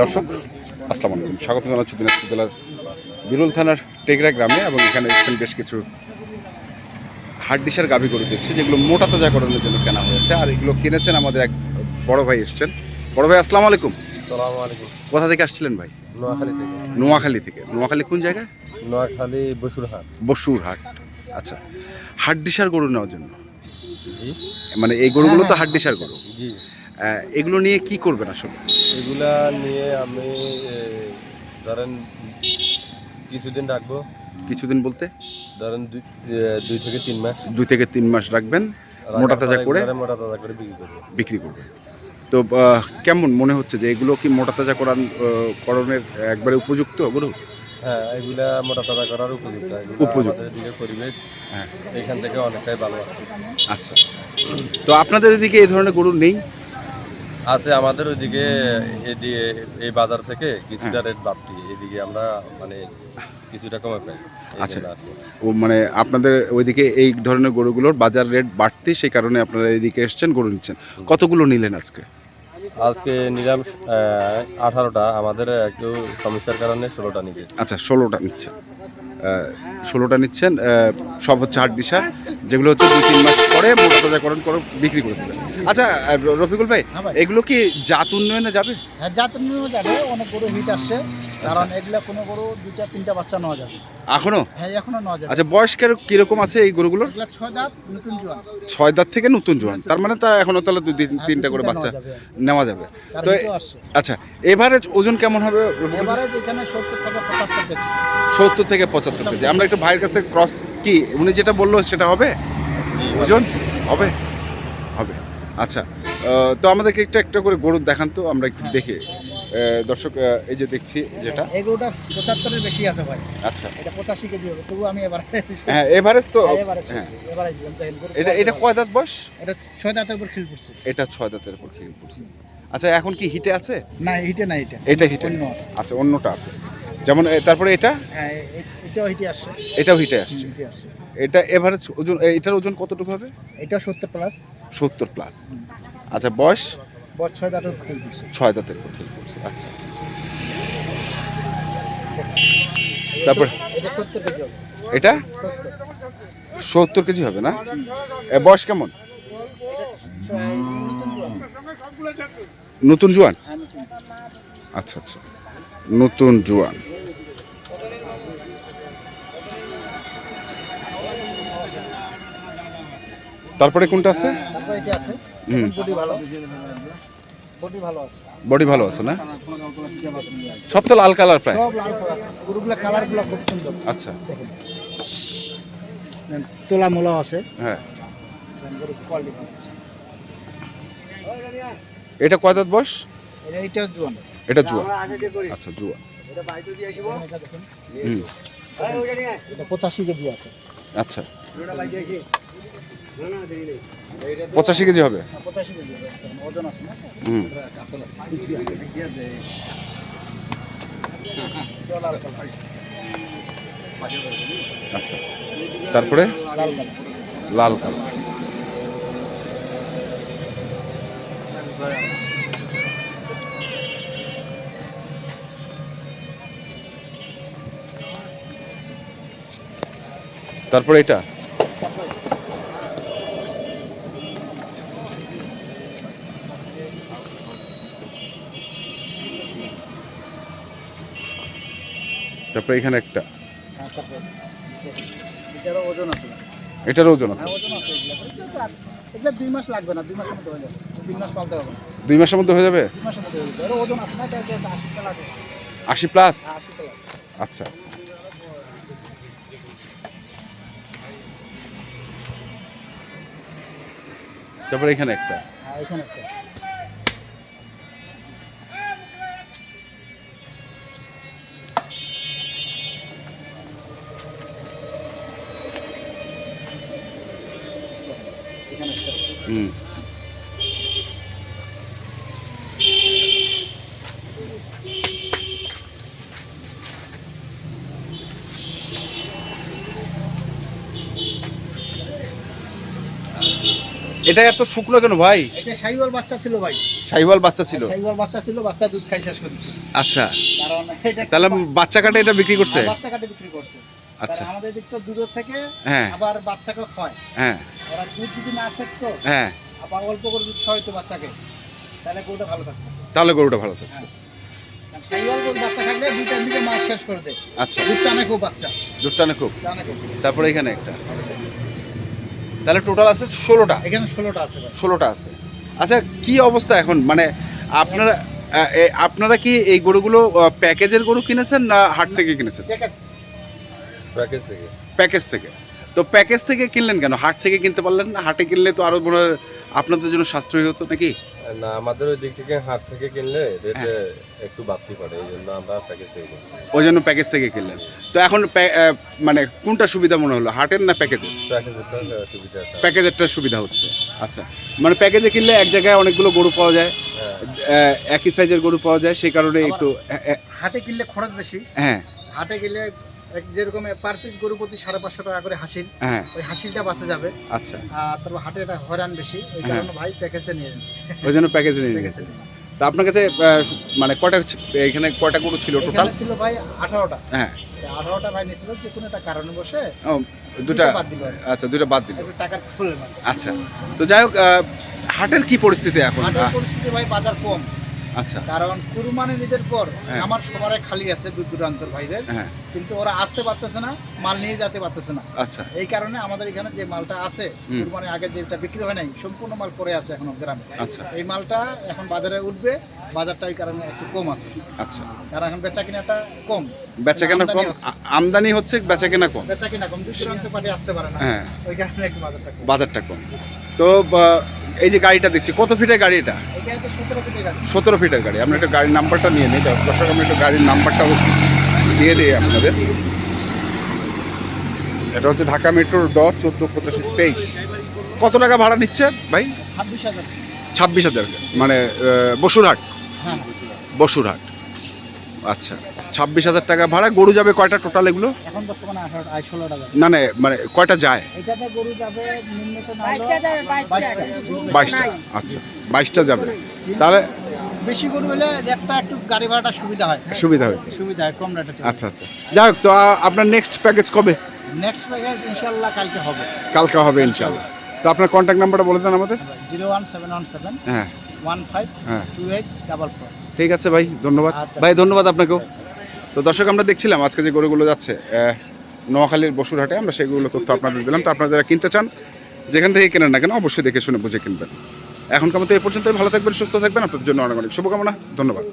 দর্শক আসসালামু আলাইকুম। স্বাগত জানাচ্ছি দিনাজপুর জেলার বিরুল থানার টেগরা গ্রামে এবং এখানে এখানে বেশ কিছু হাড্ডিসার গাভী গরু দেখছি যেগুলো মোটা তাজাকরণের জন্য কেনা হয়েছে। আর এগুলো কিনেছেন আমাদের এক বড় ভাই এসছেন। বড় ভাই আসসালামু আলাইকুম। কোথা থেকে আসছিলেন ভাই? নোয়াখালী থেকে। নোয়াখালী থেকে। নোয়াখালী কোন জায়গায়? নোয়াখালী বসুরহাট। বসুরহাট। আচ্ছা হাড্ডিসার গরু নেওয়ার জন্য। জি। মানে এই গরুগুলো তো হাড্ডিসার গরু। জি। এগুলো নিয়ে কি করবেন আসলে? এগুলা নিয়ে আমি ধরেন কিছুদিন রাখব। কিছুদিন বলতে? ধরেন দুই থেকে তিন মাস। দুই থেকে তিন মাস রাখবেন মোটা তাজা করে? মোটা তাজা করে বিক্রি করব। বিক্রি করবেন। তো কেমন মনে হচ্ছে যে এগুলো কি মোটা তাজা করান করণের একবারে উপযুক্ত গরু? হ্যাঁ এগুলা মোটা তাজা করার উপযুক্ত। উপযুক্ত। দিকে পরিবেশ হ্যাঁ। এখান থেকে অনেকটাই ভালো আচ্ছা আচ্ছা। তো আপনাদের এদিকে এই ধরনের গরু নেই? আছে আমাদের ওইদিকে এই বাজার থেকে কিছুটা হ্যাঁ। রেট বাড়তি। এদিকে আমরা মানে কিছুটা কমে পাই। আচ্ছা। ও মানে আপনাদের ওইদিকে এই ধরনের গরুগুলোর বাজার রেট বাড়তি সেই কারণে আপনারা এদিকে এসছেন গরু নিচ্ছেন। কতগুলো নিলেন আজকে? আজকে নিলাম আঠারোটা আমাদের একটু সমস্যার কারণে ষোলোটা নিচ্ছে। আচ্ছা ষোলোটা নিচ্ছেন ষোলোটা নিচ্ছেন সব হচ্ছে হাড্ডিসা যেগুলো হচ্ছে দুই তিন মাস পরে মোটা তাজাকরণ করে বিক্রি করে দেবেন। আচ্ছা রফিকুল ভাই হ্যাঁ ভাই। এগুলো কি জাত উন্নয়নে যাবে? হ্যাঁ জাত উন্নয়নে যাবে অনেক বড় হিট আসছে। কারণ এগুলা কোনো গরু দুইটা তিনটা বাচ্চা নেওয়া যাবে। এখনও? হ্যাঁ এখনও নেওয়া যাবে। আচ্ছা বয়স কেরো- কীরকম আছে এই গরুগুলোর? এগুলা ছয় দাঁত নতুন জোয়ান। ছয় দাঁত থেকে নতুন জোয়ান। তার মানে তার এখনও তাহলে দুই তিন- হ্যাঁ, তিনটা করে বাচ্চা নেওয়া যাবে তো আচ্ছা এভারেজ ওজন কেমন হবে? এবারে যেখানে সত্তর থেকে পঁচাত্তর কেজি। সত্তর থেকে পঁচাত্তর কেজি। আমরা একটু ভাইয়ের কাছ থেকে ক্রস কি উনি যেটা বলল সেটা হবে? ওজন? হবে? হবে। আচ্ছা তো আমাদেরকে একটা একটা করে গরু দেখান তো আমরা একটু দেখে আহ, দর্শক এই যে দেখছি যেটা। এই গরুটা পঁচাত্তরের বেশি আছে ভাই। আচ্ছা। এটা পঁচাশি কেজি হবে তবু আমি এবার হ্যাঁ এভারেজ তো এবারে হ্যাঁ। এবারে দিলাম, দেখেন গরু এটা এটা কয় দাঁত বয়স? এটা ছয় দাঁতের উপর খিল পড়ছে। এটা ছয় দাঁতের উপর খেয়ে পড়ছে। আচ্ছা এখন কি হিটে আছে? না হিটে না এটা এটা হিটে। অন্য আছে। আচ্ছা অন্যটা আছে। যেমন তারপরে এটা? হ্যাঁ এটাও হিটে আসছে। এটাও হিটে আসছে। হিটে আসছে। এটা এভারেজ ওজন এটার ওজন কতটুকু হবে? এটা সত্তর প্লাস সত্তর প্লাস আচ্ছা বয়স? ছয় দাঁতের ছয় আচ্ছা। তারপর? এটা সত্তর কেজি হবে। এটা? না? এ, বয়স কেমন? নতুন জোয়ান। হ্যাঁ। আচ্ছা আচ্ছা। নতুন জোয়ান। তারপরে কোনটা আছে। বডি ভালো আছে না? সব তো লাল কালার প্রায়। আচ্ছা। তোলা মোলা আছে। হ্যাঁ। এটা কয় দাঁত বয়স? এটা জোয়ান। এটা জুয়া আচ্ছা জুয়া এটা পঁচাশি কেজি আছে। আচ্ছা। পঁচাশি কেজি হবে। আচ্ছা। তারপরে? লাল কালার। তারপরে এটা? তারপরে এখানে একটা। হ্যাঁ, এটার ওজন আছে। দুই মাস লাগবে না দুই মাসের মধ্যে হয়ে যাবে। প্লাস আশি প্লাস। আচ্ছা। তারপরে এখানে একটা। হ্যাঁ এখানে একটা। হুম। এটা এত শুকনো কেন ভাই? এটা সাইওয়াল বাচ্চা ছিল ভাই। সাইওয়াল বাচ্চা ছিল? সাইওয়াল বাচ্চা ছিল বাচ্চা দুধ খাই শেষ করেছে আচ্ছা। কারণ এটা তাহলে বাচ্চা কাটে এটা বিক্রি করছে? বাচ্চা কাটে বিক্রি করছে। আচ্ছা। আমাদের দিক তো দুধ থেকে হ্যাঁ। আবার বাচ্চাকে খায়। হ্যাঁ। ওরা দুধ যদি না হ্যাঁ। আবার অল্প করে দুধ খাওয়াইতো বাচ্চাকে তাহলে গরুটা ভালো থাকতো। তাহলে গরুটা ভালো বাচ্চা থাকলে দুইটার দিকে মাছ শেষ করে দেয়। আচ্ছা। দুধ টানে খুব বাচ্চা। দুধ টানে খুব। তারপরে এখানে একটা। তাহলে টোটাল আছে ষোলোটা? এখানে ষোলোটা আছে ষোলোটা আছে। আচ্ছা কি অবস্থা এখন? মানে আপনারা আপনারা কি এই গরুগুলো প্যাকেজের গরু কিনেছেন না হাট থেকে কিনেছেন? প্যাকেজ থেকে। প্যাকেজ থেকে। তো প্যাকেজ থেকে কিনলেন কেন? হাট থেকে কিনতে পারলেন না? হাটে কিনলে তো আরও মনে আপনাদের জন্য সাশ্রয়ী হতো নাকি? না আমাদের ওই দিক থেকে হাট থেকে কিনলে রেটে হ্যাঁ। একটু বাড়তি পড়ে এই জন্য আমরা প্যাকেজ থেকে ওই জন্য প্যাকেজ থেকে কিনলেন। তো এখন মানে কোনটা সুবিধা মনে হলো হাটের না প্যাকেজের প্যাকেজের সুবিধা প্যাকেজেরটা সুবিধা হচ্ছে। আচ্ছা মানে প্যাকেজে কিনলে এক জায়গায় অনেকগুলো গরু পাওয়া যায় হ্যাঁ। একই সাইজের গরু পাওয়া যায় সেই কারণে একটু হাটে কিনলে খরচ বেশি। হ্যাঁ। হাটে গেলে এক যেরকম পার পিস গরু প্রতি সাড়ে পাঁচশো টাকা করে হাসিল। হ্যাঁ। ওই হাসিলটা বাঁচে যাবে। আচ্ছা। আর তারপর হাটে এটা হয়রান বেশি ওই হ্যাঁ। কারণে ভাই প্যাকেজে নিয়ে নিয়েছে। ওই জন্য প্যাকেজে নিয়ে গেছে তো আপনার কাছে মানে হচ্ছে- এখানে কয়টা গরু ছিল টোটাল ছিল ভাই আঠারোটা। হ্যাঁ। আঠারোটা ভাই নিয়েছিল যে কোনো একটা কারণে বসে দুটা আচ্ছা দুটা বাদ দিল। একটু টাকার খুলে আচ্ছা। তো যাই হোক হাটের কি পরিস্থিতি এখন? পরিস্থিতি ভাই বাজার কম। আচ্ছা। কারণ কুরবানি ঈদের পর হ্যাঁ। আমার সবারে খালি আছে দূর দূরান্তর ভাইদের। হ্যাঁ। কিন্তু ওরা আসতে পারতেছে না মাল নিয়ে যেতে পারতেছে না। আচ্ছা। এই কারণে আমাদের এখানে যে মালটা আছে হুম। কুরবানি আগে যেটা বিক্রি হয় নাই সম্পূর্ণ মাল পড়ে আছে এখনও গ্রামে। আচ্ছা। এই মালটা এখন বাজারে উঠবে বাজারটা এই কারণে একটু কম আছে। আচ্ছা। কারণ এখন বেচা কিনাটা কম। বেচা কেনা আমদানি কম আমদানি হচ্ছে বেচা কেনা কম? বেচা কিনা কম দূর দূরান্ত পার্টি আসতে পারে না। হ্যাঁ। ওই কারণে একটু বাজারটা কম। বাজারটা কম। তো এই যে গাড়িটা দেখছি কত ফিটের গাড়ি এটা? সতেরো ফিটের গাড়ি। আমরা একটু গাড়ির নাম্বারটা নিয়ে নিই। দর্শক আমি একটু গাড়ির নাম্বারটাও দিয়ে দিই আপনাদের। এটা হচ্ছে ঢাকা মেট্রোর ড চোদ্দ পঁচাশি তেইশ। কত টাকা ভাড়া নিচ্ছে ভাই? ছাব্বিশ হাজার। ছাব্বিশ হাজার। মানে বসুরহাট? হ্যাঁ। বসুরহাট। আচ্ছা ছাব্বিশ হাজার টাকা ভাড়া গরু যাবে কয়টা টোটাল এগুলো? এখন বর্তমানে টাকা। না মানে মানে কয়টা যায়? এটাতে গরু যাবে বাইশটা আচ্ছা বাইশটা যাবে। তাহলে বেশি গরু হলে রেটটা একটু গাড়ি ভাড়াটা সুবিধা হয়। সুবিধা হবে সুবিধা হয় কম রেটে আচ্ছা আচ্ছা। যাই হোক তো আপনার নেক্সট প্যাকেজ কবে? নেক্সট প্যাকেজ ইনশাল্লাহ কালকে হবে। কালকে হবে ইনশাল্লাহ তো আপনার কন্ট্যাক্ট নাম্বারটা বলে দেন আমাদের। Zero one seven one seven হ্যাঁ। ওয়ান ফাইভ হ্যাঁ। Two eight double four. ঠিক আছে ভাই ধন্যবাদ। আচ্ছা। ভাই ধন্যবাদ আপনাকেও। তো দর্শক আমরা দেখছিলাম আজকে যে গরুগুলো যাচ্ছে নোয়াখালীর বসুরহাটে আমরা সেগুলো তথ্য আপনাদের দিলাম। তো আপনারা যারা কিনতে চান যেখান থেকে কেনেন না কেন অবশ্যই দেখে শুনে বুঝে কিনবেন। এখনকার মতো এ পর্যন্তই। ভালো থাকবেন সুস্থ থাকবেন। আপনাদের জন্য অনেক অনেক শুভকামনা। ধন্যবাদ।